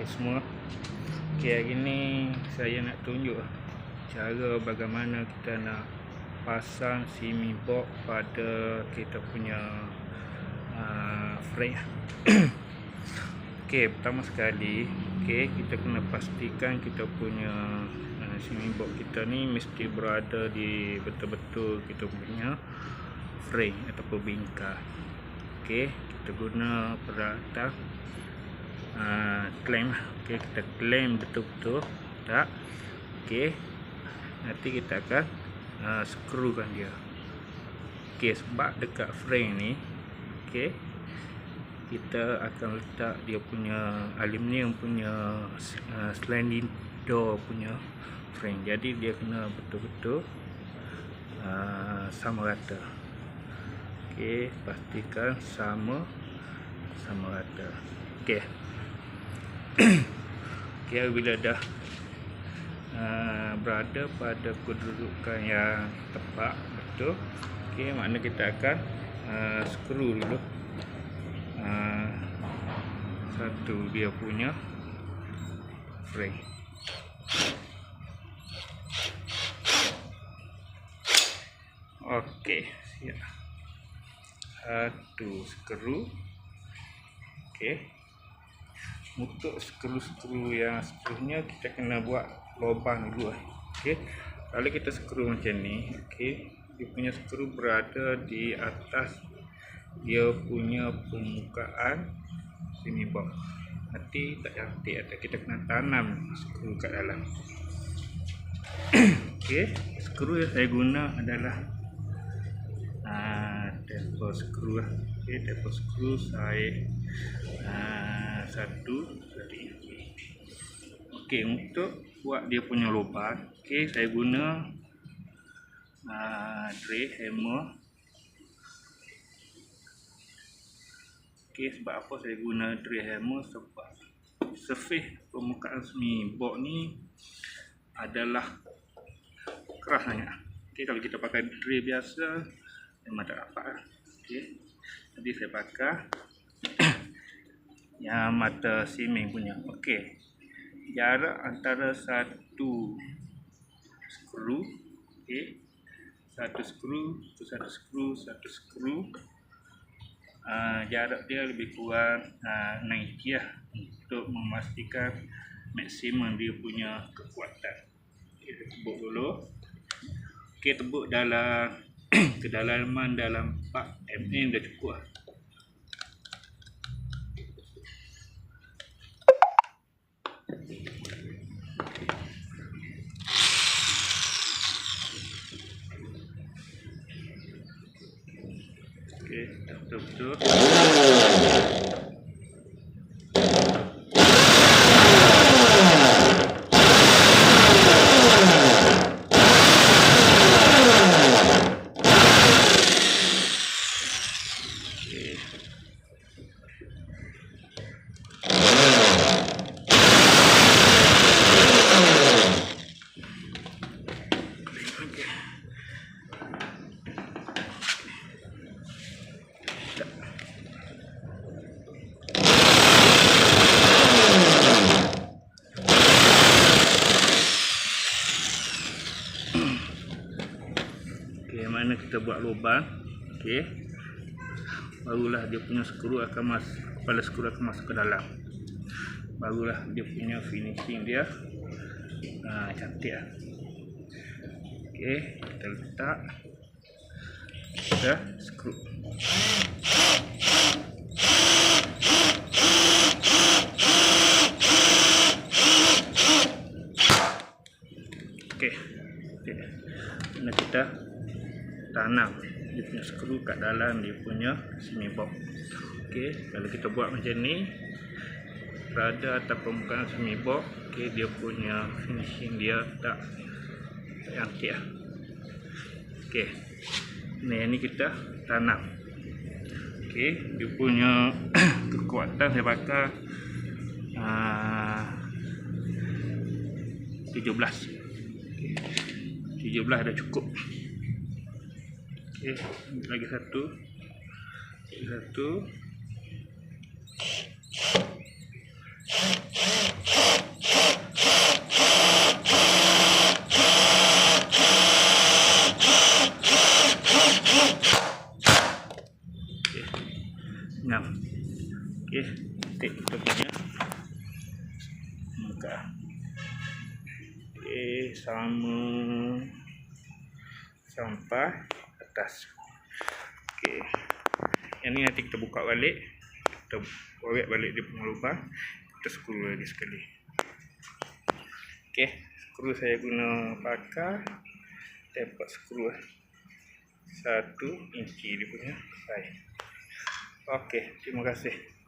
Hai semua. Okay hari ni saya nak tunjuk Cara bagaimana kita nak Pasang simi box pada kita punya uh, Frame. Okay pertama sekali Okay kita kena pastikan kita punya uh, Simi box kita ni mesti berada di Betul-betul kita punya Frame ataupun bingkai. Okay kita guna peralatan uh, claim. Okey kita claim betul-betul. Tak? Okey. Nanti kita akan uh, screwkan dia. Okey sebab dekat frame ni okey kita akan letak dia punya aluminium punya uh, sliding door punya frame. Jadi dia kena betul-betul uh, sama rata. Okey pastikan sama sama rata. Okey okay, bila dah uh, berada pada kedudukan yang tepat betul okay, makna kita akan uh, screw dulu uh, satu dia punya frame Okey, siap. Satu skru. Okey untuk skru-skru yang seterusnya kita kena buat lubang dulu eh. okey? Kalau kita skru macam ni okey dia punya skru berada di atas dia punya permukaan sini bawah. Nanti tak cantik atau kita kena tanam skru kat dalam. Okey? Skru yang saya guna adalah ah uh, skru lah. Okey taper skru saya satu dari okey untuk buat dia punya lubang okey saya guna uh, tray hammer. Okey sebab apa saya guna tray hammer? Sebab surface permukaan semi box ni adalah keras sangat. Okey kalau kita pakai tray biasa memang tak dapat. Okey jadi saya pakai yang mata siming punya. Okey. Jarak antara satu skru okey. Satu skru tu satu skru satu skru. Uh, jarak dia lebih kurang uh, 90 lah untuk memastikan maksimum dia punya kekuatan. Kita tebuk dulu. Okey tebuk dalam kedalaman dalam 4 mm dah cukup lah Okey, betul-betul. mana kita buat lubang okey. Barulah dia punya skru akan masuk kepala skru akan masuk ke dalam. Barulah dia punya finishing dia ha, cantik lah. Okey kita letak kita skru. Okey okey nah kita tanam. Dia punya skru kat dalam dia punya semi box. Okey kalau kita buat macam ni berada atas permukaan semi box okey dia punya finishing dia tak cantik lah. Okey ni ni kita tanam. Okey dia punya kekuatan saya pakai uh, 17 okay. 17 dah cukup Eh lagi satu. Lagi satu. enam ok tip kita punya muka ok sama sampah atas. Okey. Yang ni nanti kita buka balik. Kita korek balik dia punya lubang. Kita skru lagi sekali. Okey skru saya guna pakar tempat skru eh. inci dia punya. Saiz okey terima kasih